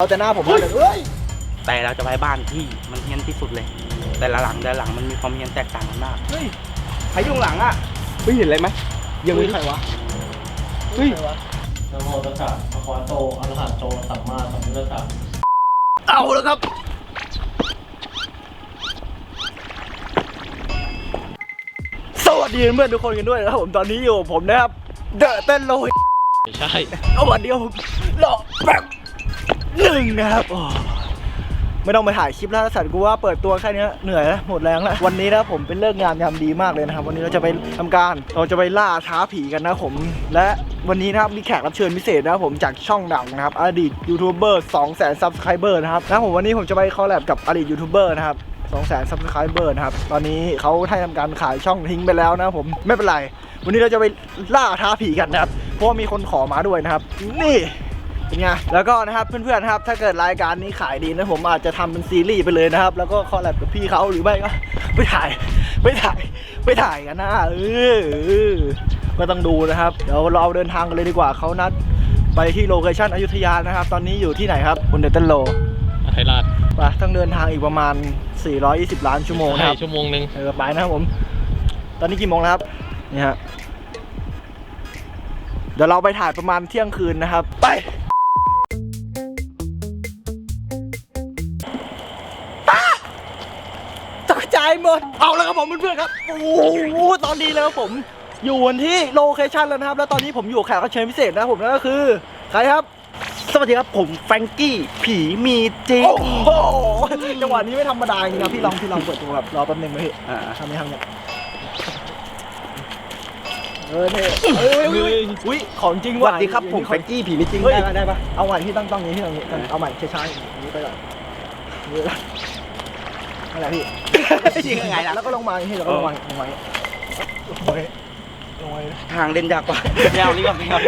เอาแต่หน้าผมมาเลยเฮ้ยแต่เราจะไปบ้านที่มันเฮี้ยนที่สุดเลย แต่ละหลังแต่ละหลังมันมีความเฮี้ยนแตกต่างกันมากเฮ้ยใครอยู่ข้างหลังอะเฮ้ยเห็นอะไรไหมยังเฮ้ไม่ยใครวะเฮ้ยใครวะนะโมตัสสะภะคะวะโตอะระหะโตสัมมาสัมพุทธัสสะเอาแล้วครับ สวัสดีเพื่อนๆทุกคนกันด้วยนะครับผมตอนนี้อยู่กับผมนะครับเดอะเต้นโลยไม่ใช่เอาวันเดียวรอแบบ หนึ่งนะครับโอ้ไม่ต้องไปถ่ายคลิปแล้วสัตว์กูว่าเปิดตัวแค่นี้เหนื่อยแล้วหมดแรงแล้ววันนี้นะผมเป็นเลิกงามยามดีมากเลยนะครับ วันนี้เราจะไปทำการเราจะไปล่าท้าผีกันนะผม และวันนี้นะครับมีแขกรับเชิญพิเศษนะครับผมจากช่องดังนะครับอดีตยูทูบเบอร์2 0 0 0 0 0ซับสไครเบอร์นะครับนะผมวันนี้ผมจะไปคอลแลบกับอดีตยูทูบเบอร์นะครับ2 0 0 0 0 0ซับสไครเบอร์นะครับตอนนี้เขาให้ทำการขายช่องทิ้งไปแล้วนะผมไม่เป็นไร วันนี้เราจะไปล่าท้าผีกันนะครับเพราะมีคนขอมาด้วยนะครับ นี่ เป็นไงแล้วก็นะครับเพื่อนๆครับ ถ้าเกิดรายการนี้ขายดีนะผมอาจจะทำเป็นซีรีส์ไปเลยนะครับ แล้วก็คอลแลบกับพี่เขาหรือไม่ก็ไปถ่ายไปถ่ายไปถ่ายกันนะเออเออก็ต้องดูนะครับ เดี๋ยวเราเดินทางกันเลยดีกว่าเขานัดไปที่โลเคชั่นอยุธยานะครับ ตอนนี้อยู่ที่ไหนครับบนเดลตันโลไทยราชไปต้องเดินทางอีกประมาณ 420 ล้านชั่วโมงนะครับใช่ชั่วโมงหนึ่งเออไปนะครับผม ตอนนี้กี่โมงแล้วครับนี่ฮะเดี๋ยวเราไปถ่ายประมาณเที่ยงคืนนะครับ ไป ตกใจหมด เอาแล้วครับผมเพื่อนๆครับ โอ้โหตอนนี้แล้วครับผมอยู่กันที่โลเคชั่นแล้วนะครับ แล้วตอนนี้ผมอยู่กับแขกรับเชิญพิเศษนะครับผมนั่นก็คือใครครับ สวัสดีครับผมแฟรงกี้ผีมีจริง โอ้โหจังหวะนี้ไม่ธรรมดาจริงๆนะพี่ลองพี่ลองเปิดตัวแบบรอแป๊บนึงไหมพี่อ่าทำนี่ทำเนี่ยเออเนี่ยเอ้ยเอ้ยเอ้ยอุ้ยของจริงสว่ะวัสดีครับผมแฟรงกี้ผีมีจริงเฮ้ยได้ปะได้ปะเอาใหม่พี่ตั้งต้องนี้พี่ตรงนี้เอาใหม่ช้าๆอย่างนี้ไปก่อนอย่างนี้ไปก่อนนั่นแหละพี่ จริงยังไงล่ะแล้วก็ลงมาอย่างนี้แล้วก็ลงมาลงมาลงมาลงมาทางเล่นยากกว่า ไม่เอานี่ก่อนไม่เอา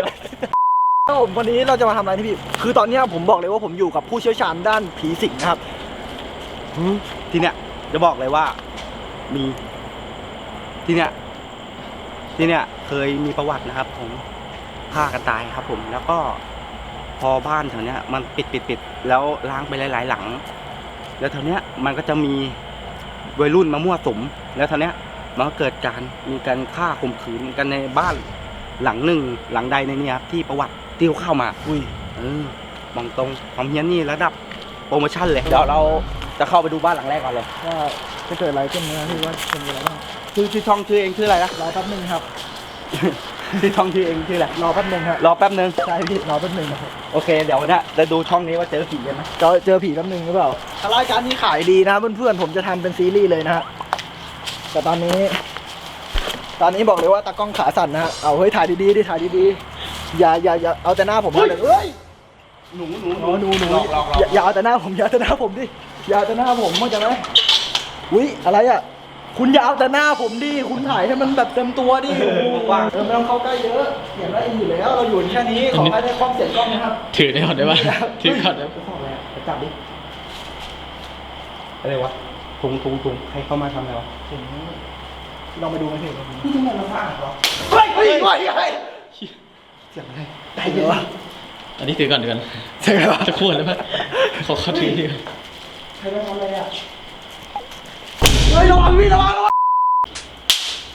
ครับผมวันนี้เราจะมาทำอะไรที่พี่ คือตอนเนี้ยผมบอกเลยว่าผมอยู่กับผู้เชี่ยวชาญด้านผีสิงนะครับ ทีเนี้ยจะบอกเลยว่า มีที่เนี้ยที่เนี้ยเคยมีประวัตินะครับ ผมฆ่ากันตายครับ ผมแล้วก็ พอบ้านแถวเนี้ย มันปิดปิดปิดแล้วล้างไปหลาย ๆ หลัง แล้วแถวเนี้ยมันก็จะมี วัยรุ่นมามั่วสุมแล้วแถวเนี้ยมันก็เกิดการมีการฆ่าข่มขืนกันในบ้านหลังหนึ่งหลังใดในเนี้ครับที่ประวัติที่เขาเข้ามา อุ้ยเออมองตรงความเฮี้ยนนี่ระดับโปรโมชั่นเลยเดี๋ยวเราจะเข้าไปดูบ้านหลังแรกก่อนเลยว่าจะเกิดอะไรขึ้นนะพี่ว่าจะมีอะไรบ้างชื่อชื่อช่องชื่อเองชื่ออะไรนะรอแป๊บนึงครับ ชื่อช่องชื่อเองชื่ออะไรรอแป๊บนึงครับรอแป๊บนึงใช่พี่รอแป๊บนึงนะครับโอเคเดี๋ยวเนี่ยจะดูช่องนี้ว่าเจอผีกันไหมเจอเจอผีแป๊บนึงหรือเปล่าถ้ารายการนี้ขายดีนะเพื่อนๆผมจะทำเป็นซีรีส์เลยนะฮะแต่ตอนนี้ ตอนนี้บอกเลยว่าตากล้องขาสั่นนะฮะเอาเฮ้ยถ่ายดีๆดิถ่ายดีๆอย่าอย่าอย่าเอาแต่หน้าผมมาเลยเฮ้ยหนูหนูอ๋อหนูหนูหลอกหลอกหลอกอย่าอย่าเอาแต่หน้าผมอย่าเอาแต่หน้าผมดิอย่าเอาแต่หน้าผมเข้าใจไหมอุ้ยอะไรอะ คุณอย่าเอาแต่หน้าผมดิ คุณถ่ายให้มันแบบเต็มตัวดิโอ้โหเออไม่ต้องเข้าใกล้เยอะเสียงได้อยู่แล้ว เราอยู่แค่นี้ ขอให้ได้ความเสียงกล้องนะครับ ถือได้ก่อนได้ปะถือก่อนได้ปะเฮ้ยอะไรอะไปจับดิ อะไรวะทุงทุงทุงใครเข้ามาทำอะไรวะถึงลองไปดูไหมพี่นี่ทำไมมันสะอาดวะเฮ้ยเฮ้ยเฮ้ยเฮ้ยเสียงอะไรใจเย็นวะอันนี้ถือก่อนถือก่อนใช่ไหมวะจะพูดได้ปะขอเขาถือดีก่อนใครไปทำอะไรอะ เฮ้ยระวังพี่ระวังระวัง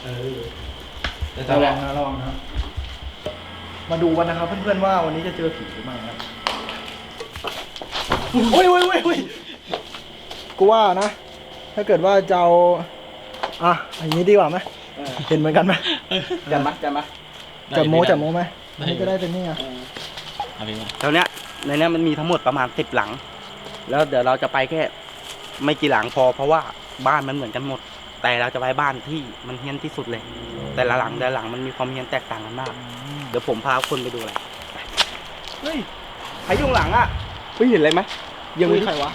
เออระวังนะระวังนะมาดูกันนะครับเพื่อนๆว่าวันนี้จะเจอผีหรือไม่ครับโอ้ยโอ้ยโอ้ยโอ้ยกูว่านะ ถ้าเกิดว่าจะเอาอะอย่างนี้ดีกว่าไหมเห็นเหมือนกันไหมจะมาจะมาจะโม้จะโม้ไหมได้อันนี้ก็ได้เป็นนี่ไงเอาไปมาแถวเนี้ยในเนี้ยมันมีทั้งหมดประมาณสิบหลัง แล้วเดี๋ยวเราจะไปแค่ ไม่กี่หลังพอเพราะว่า บ้านมันเหมือนกันหมด แต่เราจะไปบ้านที่มันเฮี้ยนที่สุดเลย แต่ละหลังแต่ละหลังมันมีความเฮี้ยนแตกต่างกันมาก เดี๋ยวผมพาคนไปดูเลยไปเฮ้ยใครอยู่ข้างหลังอะเฮ้ยเห็นอะไรไหมยังเฮ้ไม่ยใครวะ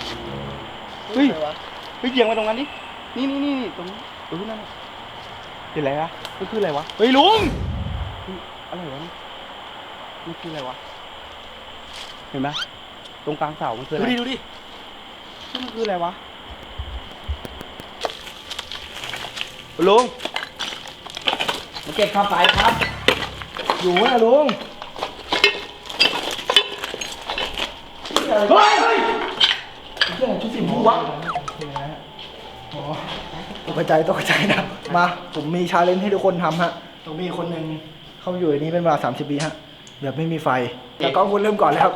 เฮ้ยใครวะเฮ้ยเยียงมาตรงนั้นดินี่นี่นี่ตรงนี้เออนั่นน่ะเห็นอะไรวะมันคืออะไรวะเฮ้ยลุงเฮ้ยอะไรวะนี่มันคืออะไรวะเห็นไหมตรงกลางเสามันคืออะดูไรดิดูดินี่มันคืออะไรวะ ลุงมาเก็บข้าวไฟครับ อยู่นะลุงเฮ้ยเฮ้ยเพื่อนชุดสีม่วงวะตกใจตกใจนะ มา ผมมีชาเลนจ์ให้ทุกคนทำฮะต้องมีคนหนึ่งเข้ามาอยู่ในนี้เป็นเวลา 30 ปีฮะ แบบไม่มีไฟแล้วก็คุณเริ่มก่อนเลยครับ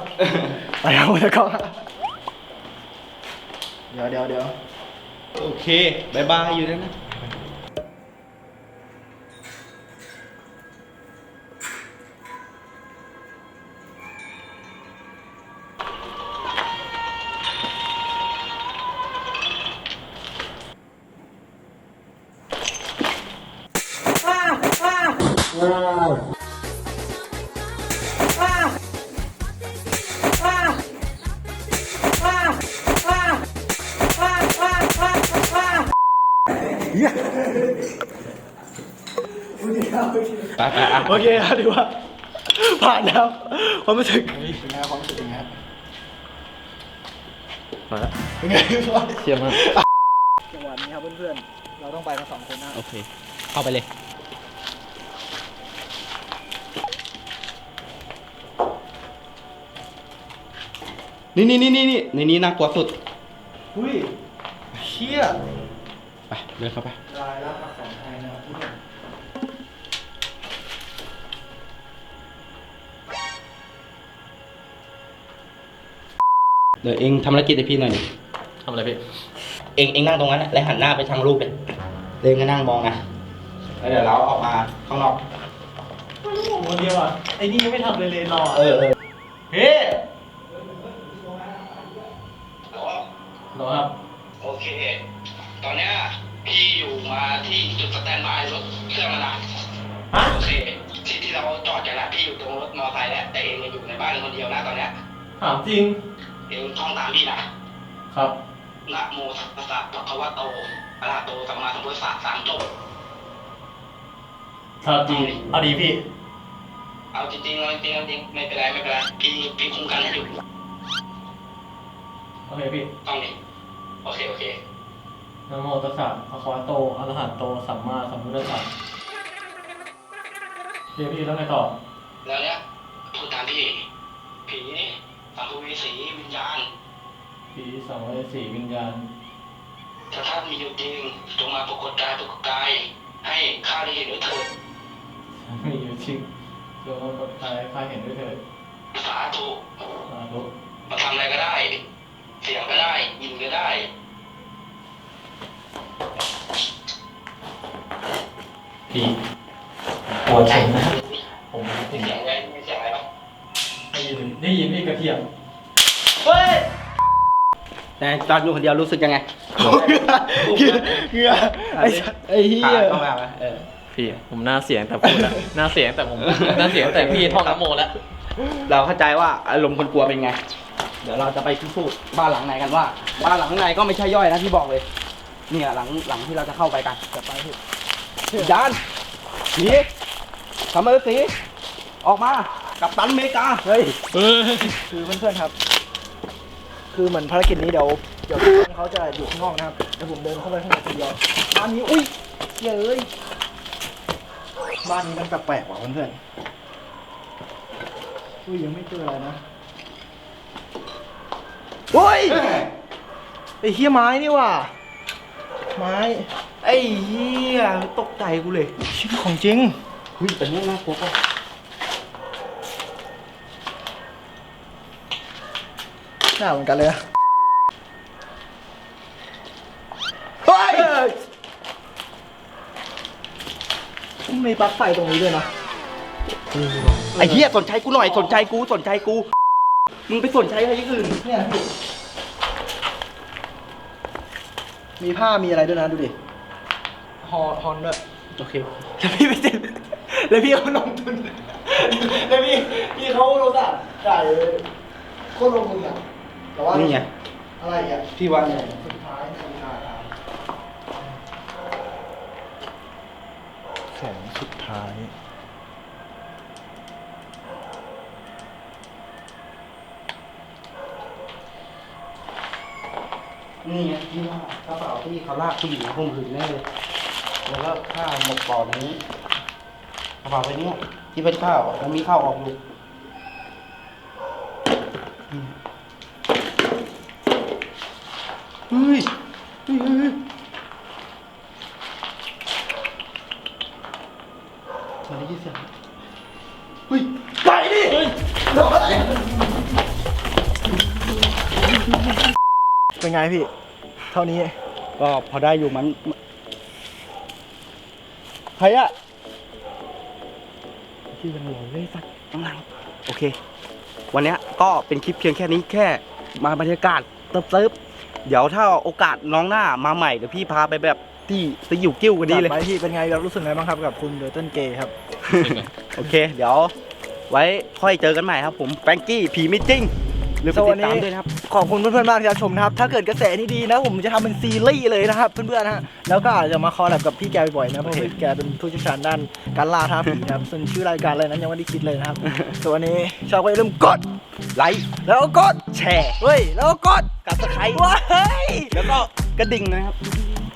ไปครับแล้วก็เดี๋ยวเดี๋ยวเดี๋ยวโอเคบายบายอยู่นั่นนะ ไปไปอะโอเคครับถือว่า ผ่านแล้วความรู้สึกเป็นไงความรู้สึกเป็นไงครับมาแล้วเป็นไงครับเชียร์มากจังหวะนี้ครับเพื่อนๆ เราต้องไปกันสองคนนะโอเค เข้าไปเลย นี่นี่นี่นี่นี่ในนี้น่ากลัวสุด อุ้ยเชี่ยไปเดินเข้าไปลายลักษณ์อักษรไทยนะครับ เดี๋ยวเองทำภารกิจให้พี่หน่อยดิทำอะไรพี่เองเองนั่งตรงนั้นนะแล้วหันหน้าไปทางรูปเลยเองก็นั่งมองนะแล้วเดี๋ยวเราออกมาข้างนอก คนเดียวอะ ไอ้นี่ยังไม่ทำเลยเลยรอเออเออเฮ้รอครับโอเค ตอนเนี้ยพี่อยู่มาที่จุดสแตนบายรถเครื่องแล้วนะฮะโอเค ที่ที่เราจอดกันนะพี่อยู่ตรงรถมอเตอร์ไซค์แล้วแต่เองอยู่ในบ้านคนเดียวนะตอนเนี้ย ถามจริง เองท่องตามพี่นะครับนะโมตัสสะภะคะวะโตอะระหะโตสัมมาสัมพุทธัสสะสามจบถามจริงเอาดีพี่ เอาจริงๆเอาจริงๆเอาจริงไม่เป็นไรไม่เป็นไรพี่พี่คุ้มกันให้อยู่โอเคพี่ต้องนี้โอเคโอเคนะโมตัสสะภะคะวะโตอะระหะโตสัมมาสัมพุทธัสสะเดี๋ยวพี่แล้วไงต่อแล้วเนี้ยพูดตามพี่ผี สัมภเวสีวิญญาณปีสองร้อยสี่วิญญาณถ้าท่านมีอยู่จริงจงมาปรากฏกายปรากฏกาย ให้ข้าได้เห็นด้วยเถิดมีอยู่จริงโยมกดตายข้าเห็นด้วยเถิดสาธุสาธุมาทำอะไรก็ได้ เสียงก็ได้ยินก็ได้พี่ปวดเสียงนะ ยินได้ยินพี่กระเทียมแต่ตอนอยู่คนเดียวรู้สึกยังไงเหงื่อเหงื่อไอ้สัสไอ้เหี้ยเข้ามาเออพี่ผมหน้าเสียงแต่พูดแล้วหน้าเสียงแต่ผมหน้าเสียงแต่พี่ท่องน้ำโมแล้วเราเข้าใจว่าอารมณ์คนกลัวเป็นไง เดี๋ยวเราจะไปพิสูจน์บ้านหลังไหนกันว่าบ้านหลังไหนก็ไม่ใช่ย่อยนะที่บอกเลย เนี่ยหลังหลังที่เราจะเข้าไปกันจะไปที่ยานผีทำไมสีออกมา กับตันอเมริกา เฮ้ยคือเพื่อนๆครับ คือเหมือนภารกิจนี้เดี๋ยวเดี๋ยวเพื่อนเขาจะอยู่ข้างนอกนะครับเดี๋ยวผมเดินเข้าไปข้างในคนเดียวบ้านนี้อุ้ยเหี้ยเอ้ยบ้านนี้มันแปลกๆว่ะเพื่อนๆอุ้ยยังไม่เจออะไรนะโอ้ยไอ้เฮียไม้นี่ว่ะไม้ไอ้เหี้ยตกใจกูเลยชิ้นของจริงเฮ้ยแต่เนี่ยน่ากลัวป่ะ หน้าเหมือนกันเลยนะเฮ้ยมีปลั๊กไฟตรงนี้ด้วยนะไอ้เหี้ยสนใจกูหน่อยสนใจกูสนใจกู มึงไปสนใจอะไรอย่างอื่นเนี่ยพี่มีผ้ามีอะไรด้วยนะดูดิฮอฮอนด้วยโอเคแล้วพี่ไปเซ็นแล้วพี่เขาลงทุนแล้วพี่พี่เขาโรสะจ่ายโคตรลงทุนอะ แต่ว่านี่ไงอะไรอะพี่ว่าเนี่ยสุดท้ายสุดท้ายแสงสุดท้ายนี่ไงพี่ว่ากระเป๋าที่เขาลากผู้หญิงมาข่มขืนแน่เลยแล้วก็ข้าวหมกบ่อในนี้กระเป๋าใบเนี้ยที่เป็นข้าวมันมีข้าวออกอยู่อืม เฮ้ยเฮ้ยเฮ้ยเฮ้ยมันได้ยินเสียงเฮ้ย ไปดิหลอกอะไรเป็นไงพี่ เท่านี้ ก็พอได้อยู่มัน ใครอะที่ยังหลงเลยสักข้างหลังโอเค วันเนี้ยก็เป็นคลิปเพียงแค่นี้แค่มาบรรยากาศเติบๆ เดี๋ยวถ้าโอกาสน้องหน้ามาใหม่เดี๋ยวพี่พาไปแบบที่สยิวกิ้วกันดีเลยจัไปพี่เป็นไงครับรู้สึกไงบ้างครับกับคุณเดอร์เทนเกย์ครับ โอเค เดี๋ยว ไว้ค่อยเจอกันใหม่ครับ ผมแฟรงกี้ผีมิทติ้งหรือไปติดตามด้วยนะครับ ขอบคุณเพื่อนๆมากที่รับชมนะครับ ถ้าเกิดกระแสนี้ดีนะ ผมจะทำเป็นซีรีส์เลยนะครับ เพื่อนๆนะฮะแล้วก็อาจจะมาคอลแลบกับพี่แกบ่อยๆนะเพราะพี่แกเป็นผู้เชี่ยวชาญด้านการล่าท้าผีนะครับซึ่งชื่อรายการอะไรนั้นยังไม่ได้คิดเลยนะครับส่วนวันนี้ชอบก็อย่าลืมกดไลค์แล้วก็กดแชร์เฮ้ยแล้วก็กดกับสไครต์ว้ายแล้วก็กระดิ่งนะครับ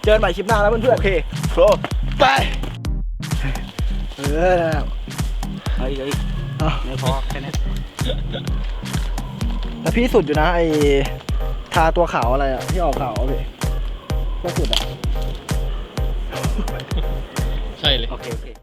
เจอกันใหม่คลิปหน้าแล้วเพื่อนโอเคโปรๆไปเออนะครับเฮ้ยเฮ้ยเอาไม่พอแค่นี้ แต่พี่สุดอยู่นะไอทาตัวขาวอะไรอะที่ออกขาวอะพี่ก็สุดอะใช่เลย โอเคโอเค